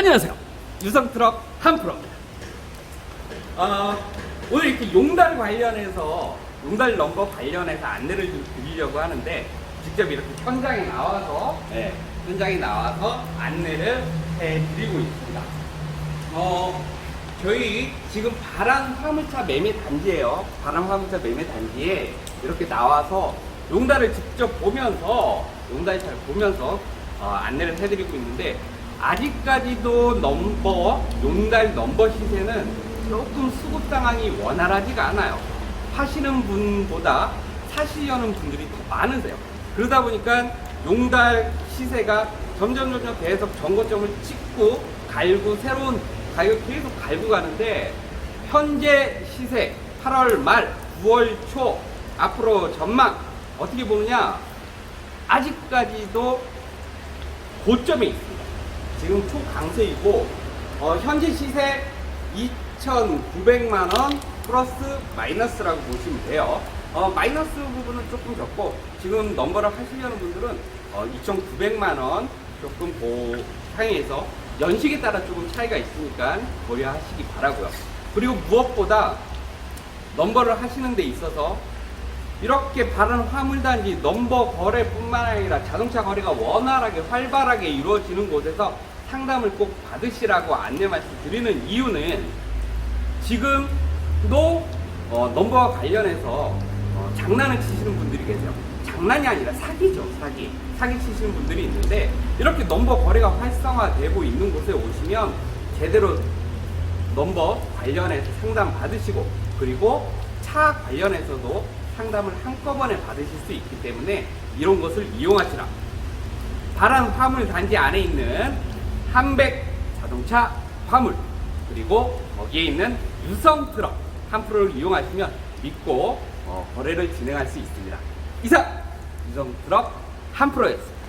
안녕하세요. 유성트럭 한프로입니다. 어, 오늘 이렇게 용달 관련해서 용달 넘버 관련해서 안내를 좀 드리려고 하는데 직접 이렇게 현장에 나와서 네, 현장에 나와서 안내를 해드리고 있습니다. 어, 저희 지금 바람 화물차 매매 단지예요. 바람 화물차 매매 단지에 이렇게 나와서 용달을 직접 보면서 용달차를 보면서 어, 안내를 해드리고 있는데 아직까지도 넘버 용달 넘버 시세는 조금 수급 상황이 원활하지가 않아요. 파시는 분보다 사시려는 분들이 더 많으세요. 그러다 보니까 용달 시세가 점점 점점 계속 정고점을 찍고 갈고 새로운 가격 계속 갈고 가는데 현재 시세 8월 말 9월 초 앞으로 전망 어떻게 보느냐 아직까지도 있습니다. 지금 초강세이고 어, 현재 시세 2,900만 원 플러스 마이너스라고 보시면 돼요. 어, 마이너스 부분은 조금 적고 지금 넘버를 하시려는 분들은 어, 2,900만 원 조금 고상에서 연식에 따라 조금 차이가 있으니까 고려하시기 바라고요. 그리고 무엇보다 넘버를 하시는 데 있어서 이렇게 바른 화물단지 넘버 거래뿐만 아니라 자동차 거래가 원활하게 활발하게 이루어지는 곳에서 상담을 꼭 받으시라고 안내 말씀드리는 이유는 지금도 어, 넘버와 관련해서 어, 장난을 치시는 분들이 계세요. 장난이 아니라 사기죠, 사기. 사기 치시는 분들이 있는데 이렇게 넘버 거래가 활성화되고 있는 곳에 오시면 제대로 넘버 관련해서 상담 받으시고 그리고 차 관련해서도 상담을 한꺼번에 받으실 수 있기 때문에 이런 것을 이용하시라. 바람 화물 단지 안에 있는 한백 자동차 화물 그리고 거기에 있는 유성 트럭 한 프로를 이용하시면 믿고 어, 거래를 진행할 수 있습니다. 이상 유성 트럭 한 프로였습니다.